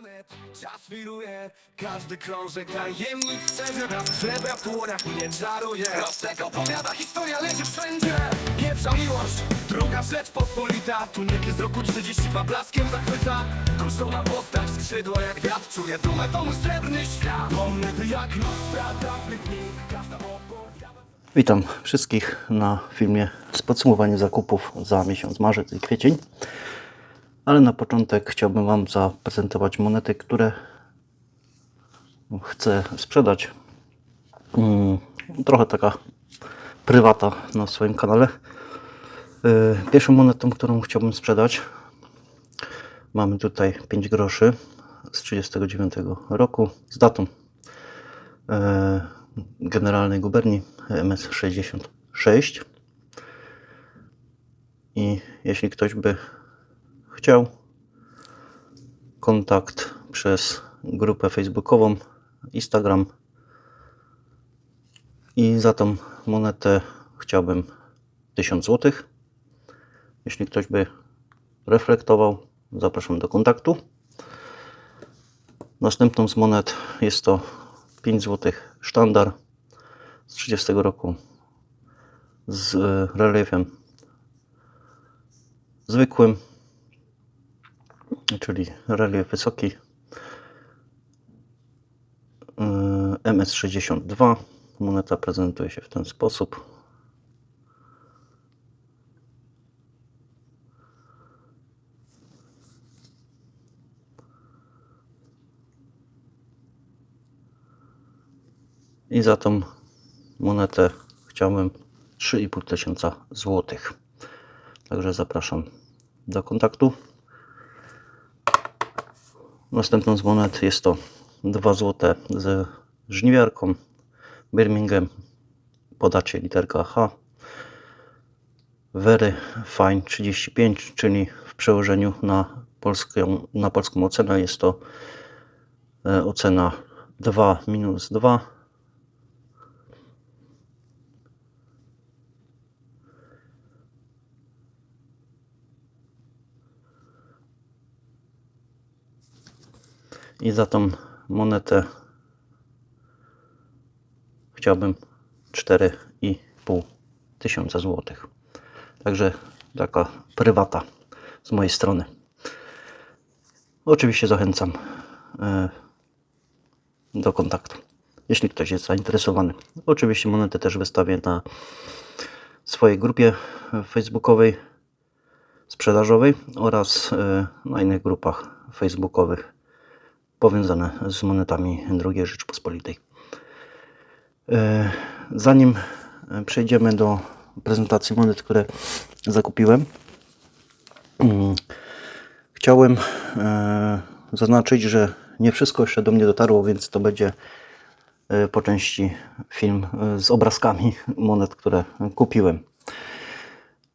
monet, czas wiruje. Każdy krążek tajemnic srebra w dłoniach mnie czaruje. Rostek opowiada, historia leci wszędzie. Pierwsza miłość, druga rzecz pospolita. Tuniek z roku 32 blaskiem zachwyca. Kosztowna postać, skrzydła jak wiatr Czuję dumę, to mój srebrny świat. Monety jak lustra dawnych dni Każda opowiada Witam wszystkich na filmie z podsumowaniem zakupów za miesiąc marzec i kwiecień. Ale na początek chciałbym Wam zaprezentować monety, które chcę sprzedać. Mm, Trochę taka prywata na swoim kanale. Yy, Pierwszą monetą, którą chciałbym sprzedać, mamy tutaj 5 groszy z 39 roku z datą e, Generalnej Guberni MS66 i jeśli ktoś by chciał kontakt przez grupę facebookową Instagram. I za tą monetę chciałbym 1000 zł jeśli ktoś by reflektował zapraszam do kontaktu. Następną z monet jest to 5 zł sztandar z 30 roku z e, reliefem zwykłym, czyli relief wysoki E, MS62. Moneta prezentuje się w ten sposób. I za tą monetę chciałbym 3,5 tysiąca złotych. Także zapraszam do kontaktu. Następną z monet jest to 2 złote z żniwiarką Birmingham. Podacie literka H. Very Fine 35, czyli w przełożeniu na polską, na polską ocenę jest to e, ocena 2 minus 2 i za tą monetę chciałbym 4,5 tysiąca złotych. Także taka prywata z mojej strony. Oczywiście zachęcam e, do kontaktu, jeśli ktoś jest zainteresowany. Oczywiście monetę też wystawię na swojej grupie facebookowej sprzedażowej oraz e, na innych grupach facebookowych powiązane z monetami II Rzeczpospolitej. E, Zanim przejdziemy do prezentacji monet, które zakupiłem, mm, chciałem e, zaznaczyć, że nie wszystko jeszcze do mnie dotarło, więc to będzie e, po części film z obrazkami monet, które kupiłem.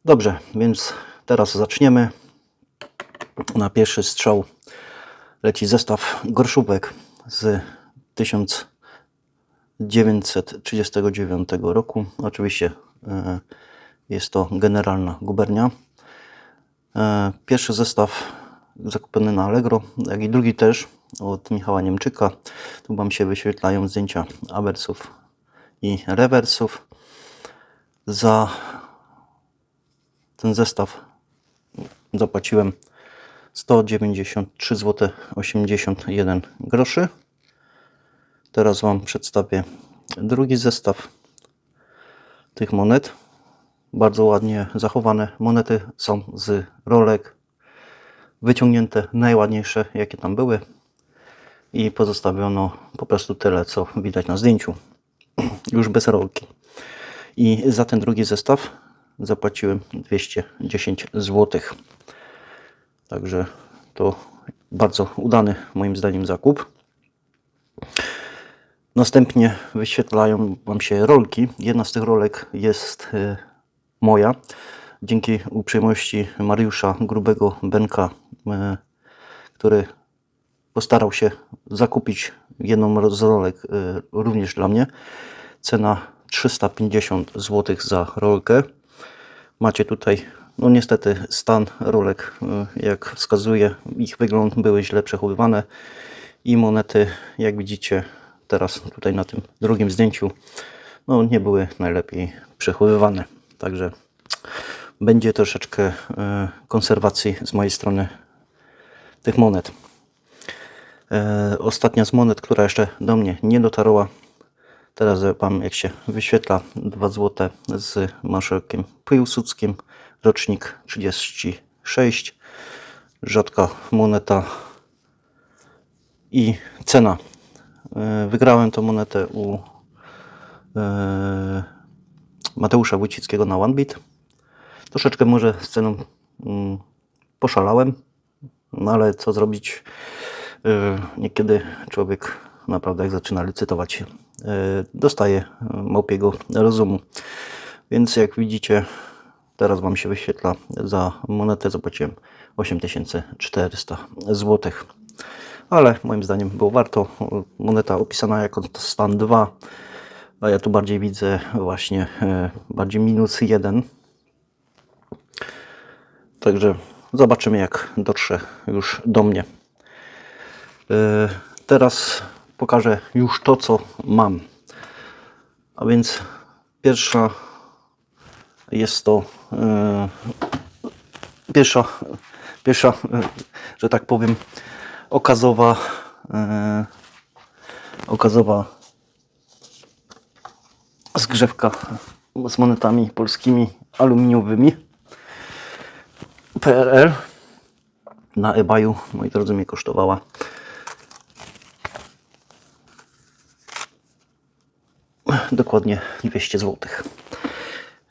Dobrze, więc teraz zaczniemy. Na pierwszy strzał leci zestaw gorszówek z 1939 roku. Oczywiście e, jest to generalna gubernia. E, Pierwszy zestaw zakupiony na Allegro, jak i drugi też od Michała Niemczyka. Tu Wam się wyświetlają zdjęcia awersów i rewersów. Za ten zestaw zapłaciłem 193 zł 81 groszy. Teraz Wam przedstawię drugi zestaw tych monet. Bardzo ładnie zachowane monety są z rolek. Wyciągnięte najładniejsze jakie tam były. I pozostawiono po prostu tyle co widać na zdjęciu. Już bez rolki. I za ten drugi zestaw zapłaciłem 210 złotych. Także to bardzo udany moim zdaniem zakup. Następnie wyświetlają Wam się rolki. Jedna z tych rolek jest e, moja. Dzięki uprzejmości Mariusza Grubego Benka, e, który postarał się zakupić jedną z rolek e, również dla mnie. Cena 350 zł za rolkę. Macie tutaj No niestety stan rolek, y, jak wskazuje, ich wygląd były źle przechowywane i monety, jak widzicie teraz tutaj na tym drugim zdjęciu, no nie były najlepiej przechowywane. Także będzie troszeczkę y, konserwacji z mojej strony tych monet. E, ostatnia z monet, która jeszcze do mnie nie dotarła. Teraz Wam jak się wyświetla 2 zł z marszałkiem Piłsudskim, rocznik 36, rzadka moneta i cena. E, Wygrałem tą monetę u e, Mateusza Wójcickiego na OneBit. Troszeczkę może z ceną mm, poszalałem, no ale co zrobić? Yy, Niekiedy człowiek naprawdę jak zaczyna licytować, dostaje małpiego rozumu. Więc jak widzicie, teraz Wam się wyświetla za monetę zapłaciłem 8400 zł. Ale moim zdaniem było warto. Moneta opisana jako stan 2, a ja tu bardziej widzę właśnie yy, bardziej minus 1. Także zobaczymy, jak dotrze już do mnie. Yy, Teraz pokażę już to, co mam. A więc pierwsza jest to yy, pierwsza, pierwsza, yy, że tak powiem, okazowa, yy, okazowa zgrzewka z monetami polskimi aluminiowymi. PRL na eBayu, moi drodzy, mnie kosztowała dokładnie 200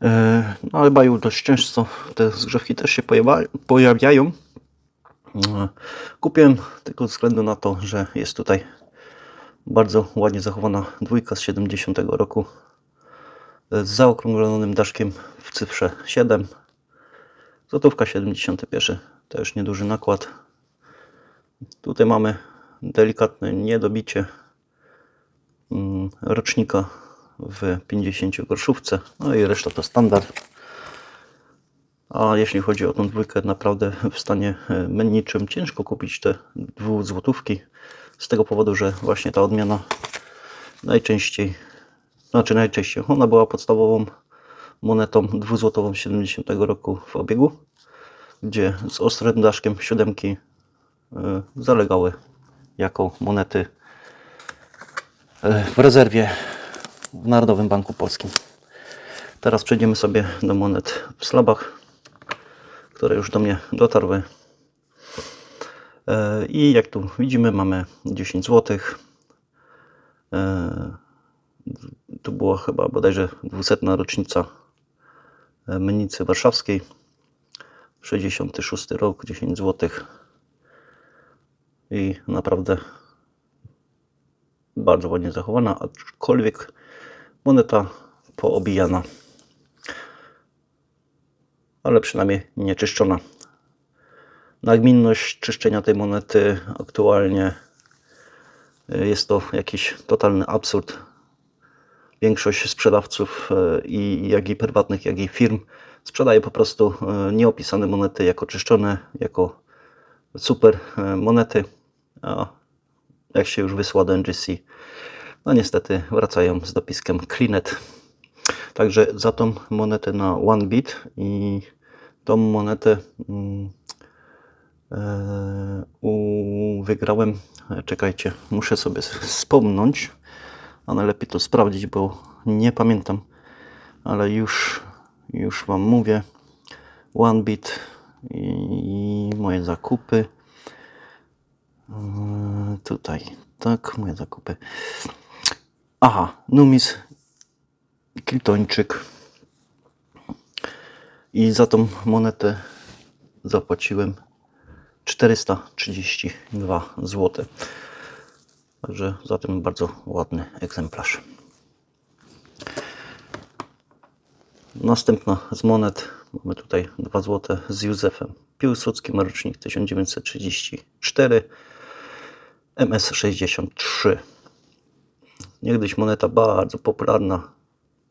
zł. Na eBayu dość często te zgrzewki też się pojawiają. E, Kupiłem tylko ze względu na to, że jest tutaj bardzo ładnie zachowana dwójka z 70 roku z zaokrąglonym daszkiem w cyfrze 7 Złotówka 71, też nieduży nakład. Tutaj mamy delikatne niedobicie mm, rocznika w 50 groszówce, no i reszta to standard. A jeśli chodzi o tą dwójkę, naprawdę w stanie e, menniczym ciężko kupić te dwuzłotówki z tego powodu, że właśnie ta odmiana najczęściej, znaczy najczęściej, ona była podstawową monetą dwuzłotową 70 roku w obiegu, gdzie z ostrym daszkiem siódemki y, zalegały jako monety y, w rezerwie w Narodowym Banku Polskim. Teraz przejdziemy sobie do monet w slabach, które już do mnie dotarły. Y, I jak tu widzimy, mamy 10 zł. Tu była chyba bodajże 200 rocznica Mennicy Warszawskiej. 66 rok, 10 zł. I naprawdę bardzo ładnie zachowana, aczkolwiek moneta poobijana. Ale przynajmniej nie czyszczona. Nagminność czyszczenia tej monety aktualnie y, jest to jakiś totalny absurd większość sprzedawców e, i jak i prywatnych, jak i firm sprzedaje po prostu e, nieopisane monety jako czyszczone, jako super monety, a jak się już wysła do NGC, no niestety wracają z dopiskiem Cleanet. Także za tą monetę na One Bit i tą monetę u, wygrałem, czekajcie, muszę sobie wspomnieć, a najlepiej to sprawdzić, bo nie pamiętam, ale już, już Wam mówię. One Bit i moje zakupy. Yy, Tutaj, tak, moje zakupy. Aha, Numis Klitończyk. I za tą monetę zapłaciłem 432 zł. Także zatem bardzo ładny egzemplarz. Następna z monet. Mamy tutaj 2 zł z Józefem Piłsudskim, rocznik 1934, MS63. Niegdyś moneta bardzo popularna.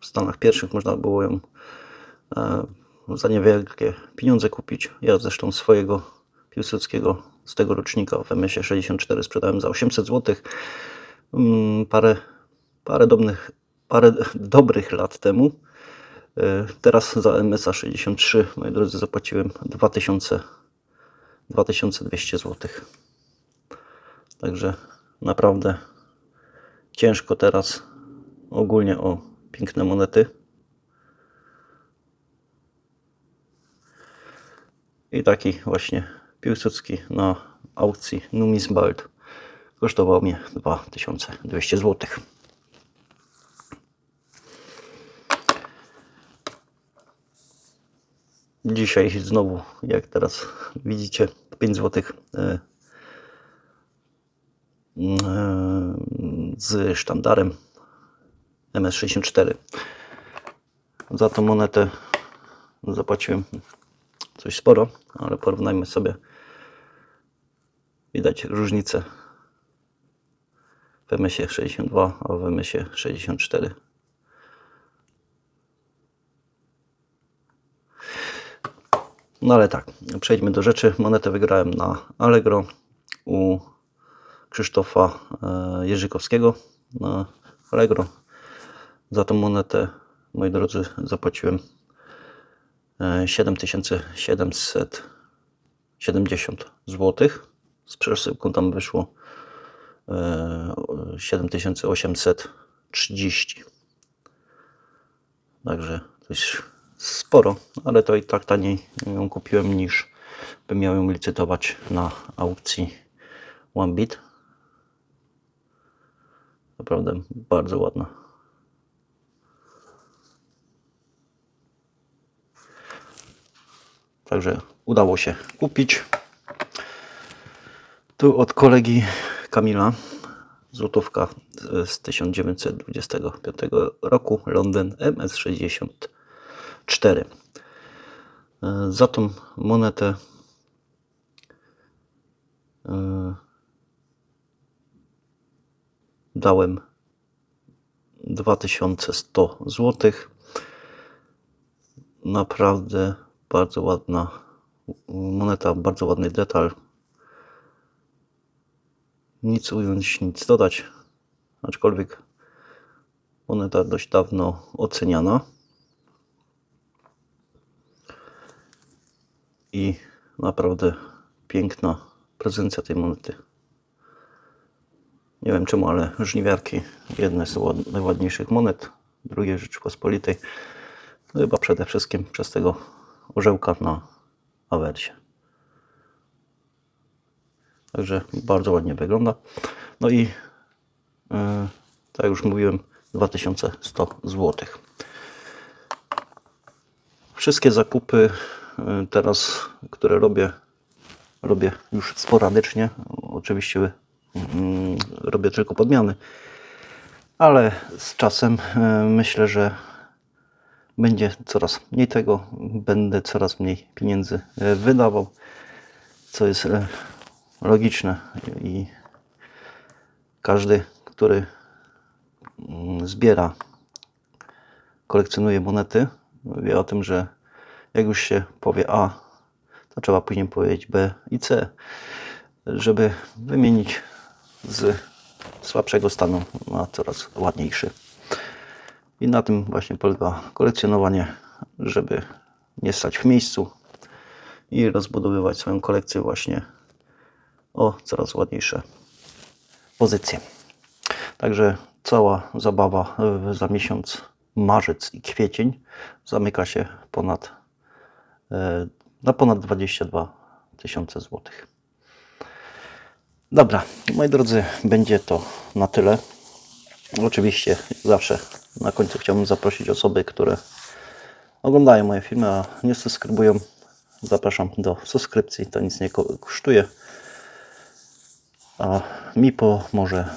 W Stanach pierwszych można było ją e, za niewielkie pieniądze kupić. Ja zresztą swojego Piłsudskiego z tego rocznika w MS-ie 64 sprzedałem za 800 zł. Mm, Parę, parę, dobrych, parę dobrych lat temu. E, Teraz za MSA 63, moi drodzy, zapłaciłem 2000, 2200 zł. Także naprawdę ciężko teraz ogólnie o piękne monety. I taki właśnie Piłsudski na aukcji Numisbald kosztował mnie 2200 zł. Dzisiaj znowu, jak teraz widzicie, 5 zł z sztandarem MS64. Za tą monetę zapłaciłem coś sporo, ale porównajmy sobie. Widać różnicę w MS-ie 62, a w MS-ie 64. No ale tak, przejdźmy do rzeczy. Monetę wygrałem na Allegro u Krzysztofa e, Jerzykowskiego na Allegro. Za tą monetę, moi drodzy, zapłaciłem e, 7770 zł. Z przesyłką tam wyszło e, 7830. Także coś sporo, ale to i tak taniej ją kupiłem niż bym miał ją licytować na aukcji OneBit. Naprawdę bardzo ładna. Także udało się kupić. Tu od kolegi Kamila złotówka z 1925 roku Londyn MS64. E, Za tą monetę dałem 2100 zł. Naprawdę bardzo ładna moneta, bardzo ładny detal. Nic ująć, nic dodać. Aczkolwiek moneta dość dawno oceniana. I naprawdę piękna prezencja tej monety. Nie wiem czemu, ale żniwiarki jedne ład- najładniejszych monet II Rzeczypospolitej. No chyba przede wszystkim przez tego orzełka na awersie. Także bardzo ładnie wygląda. No i yy, tak już mówiłem, 2100 zł. Wszystkie zakupy yy, teraz, które robię, robię już sporadycznie. Oczywiście robię tylko podmiany, ale z czasem yy, myślę, że będzie coraz mniej tego, będę coraz mniej pieniędzy e, wydawał, co jest e, logiczne. I każdy, który mm, zbiera, kolekcjonuje monety, wie o tym, że jak już się powie A, to trzeba później powiedzieć B i C, żeby wymienić z słabszego stanu na coraz ładniejszy. I na tym właśnie polega kolekcjonowanie, żeby nie stać w miejscu i rozbudowywać swoją kolekcję właśnie o coraz ładniejsze pozycje. Także cała zabawa za miesiąc marzec i kwiecień zamyka się ponad, e, na ponad 22 tysiące złotych. Dobra, moi drodzy, będzie to na tyle. Oczywiście zawsze na końcu chciałbym zaprosić osoby, które oglądają moje filmy, a nie subskrybują. Zapraszam do subskrypcji, to nic nie ko- kosztuje, a mi pomoże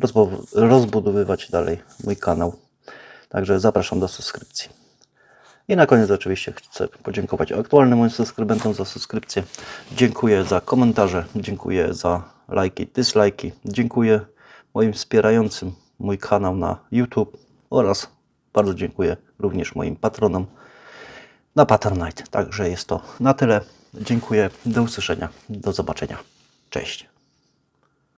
rozbu- rozbudowywać dalej mój kanał. Także zapraszam do subskrypcji. I na koniec oczywiście chcę podziękować aktualnym moim subskrybentom za subskrypcję. Dziękuję za komentarze, dziękuję za lajki, dislajki. Dziękuję moim wspierającym mój kanał na YouTube oraz bardzo dziękuję również moim patronom. na Patronite. Także jest to na tyle. Dziękuję. Do usłyszenia. Do zobaczenia. Cześć.